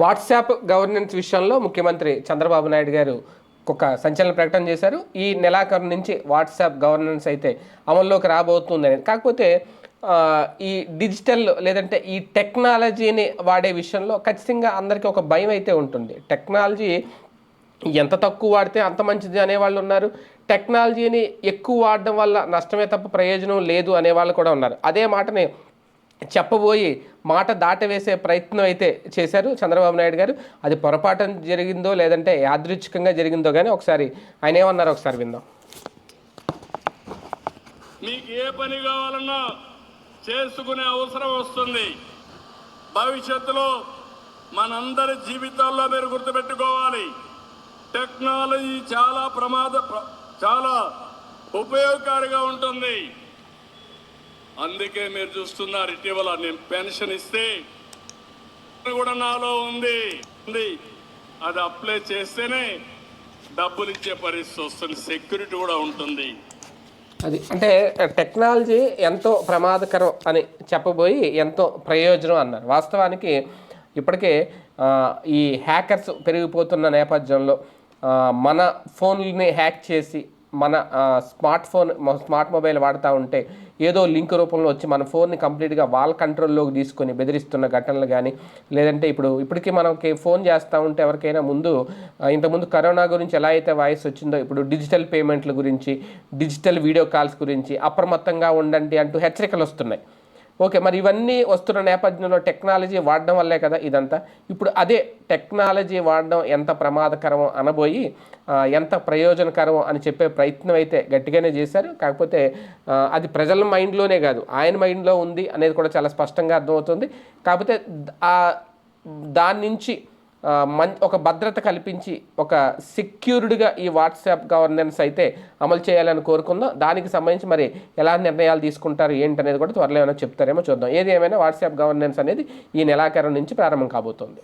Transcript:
WhatsApp governance విషయంలో ముఖ్యమంత్రి చంద్రబాబు నాయుడు గారు ఒక సంచలన ప్రకటన చేశారు. ఈ నెలాఖరు నుంచి వాట్సాప్ గవర్నెన్స్ అయితే అమల్లోకి రాబోతుందని కాకపోతే ఈ డిజిటల్ లేదంటే ఈ టెక్నాలజీని వాడే విషయంలో ఖచ్చితంగా అందరికీ ఒక భయం అయితే ఉంటుంది. టెక్నాలజీ ఎంత తక్కువ వాడితే అంత మంచిది అనేవాళ్ళు ఉన్నారు. టెక్నాలజీని ఎక్కువ వాడడం వల్ల నష్టమే తప్ప ప్రయోజనం లేదు అనేవాళ్ళు కూడా ఉన్నారు. అదే మాటని చెప్పబోయి మాట దాటవేసే ప్రయత్నం అయితే చేశారు చంద్రబాబు నాయుడు గారు. అది పొరపాటు జరిగిందో లేదంటే యాదృచ్ఛికంగా జరిగిందో కానీ ఒకసారి ఆయన ఏమన్నారు ఒకసారి విందాం. మీకు ఏ పని కావాలన్నా చేసుకునే అవసరం వస్తుంది. భవిష్యత్తులో మనందరి జీవితాల్లో మీరు గుర్తుపెట్టుకోవాలి. టెక్నాలజీ చాలా ప్రమాద ప్ర- చాలా ఉపయోగకారిగా ఉంటుంది. అందుకే మీరు చూస్తున్నారు ఇటీవల నేను పెన్షన్ ఇస్తే కూడా నాలో ఉంది. అది అప్లై చేస్తేనే డబ్బులు ఇచ్చే పరిస్థితి వస్తుంది. సెక్యూరిటీ కూడా ఉంటుంది. అది అంటే టెక్నాలజీ ఎంతో ప్రమాదకరం అని చెప్పబోయి ఎంతో ప్రయోజనం అన్నారు. వాస్తవానికి ఇప్పటికే ఈ హ్యాకర్స్ పెరిగిపోతున్న నేపథ్యంలో మన ఫోన్లని హ్యాక్ చేసి మన స్మార్ట్ ఫోన్ స్మార్ట్ మొబైల్ వాడుతూ ఉంటే ఏదో లింక్ రూపంలో వచ్చి మన ఫోన్ని కంప్లీట్గా వాళ్ళ కంట్రోల్లోకి తీసుకొని బెదిరిస్తున్న ఘటనలు కానీ లేదంటే ఇప్పుడు ఇప్పటికీ మనకి ఫోన్ చేస్తూ ఉంటే ఎవరికైనా ముందు ఇంతకుముందు కరోనా గురించి ఎలా అయితే వాయిస్ వచ్చిందో ఇప్పుడు డిజిటల్ పేమెంట్ల గురించి డిజిటల్ వీడియో కాల్స్ గురించి అప్రమత్తంగా ఉండండి అంటూ హెచ్చరికలు వస్తున్నాయి. ఓకే మరి ఇవన్నీ వస్తున్న నేపథ్యంలో టెక్నాలజీ వాడడం వల్లే కదా ఇదంతా. ఇప్పుడు అదే టెక్నాలజీ వాడడం ఎంత ప్రమాదకరమో అనబోయి ఎంత ప్రయోజనకరమో అని చెప్పే ప్రయత్నం అయితే గట్టిగానే చేశారు. కాకపోతే అది ప్రజల మైండ్లోనే కాదు ఆయన మైండ్లో ఉంది అనేది కూడా చాలా స్పష్టంగా అర్థమవుతుంది. కాకపోతే దాని నుంచి మన్ ఒక భద్రత కల్పించి ఒక సెక్యూర్డ్గా ఈ వాట్సాప్ గవర్నెన్స్ అయితే అమలు చేయాలని కోరుకుందాం. దానికి సంబంధించి మరి ఎలా నిర్ణయాలు తీసుకుంటారు ఏంటనేది కూడా త్వరలో ఏమైనా చెప్తారేమో చూద్దాం. ఏది ఏమైనా వాట్సాప్ గవర్నెన్స్ అనేది ఈ నెలాఖరు నుంచి ప్రారంభం కాబోతోంది.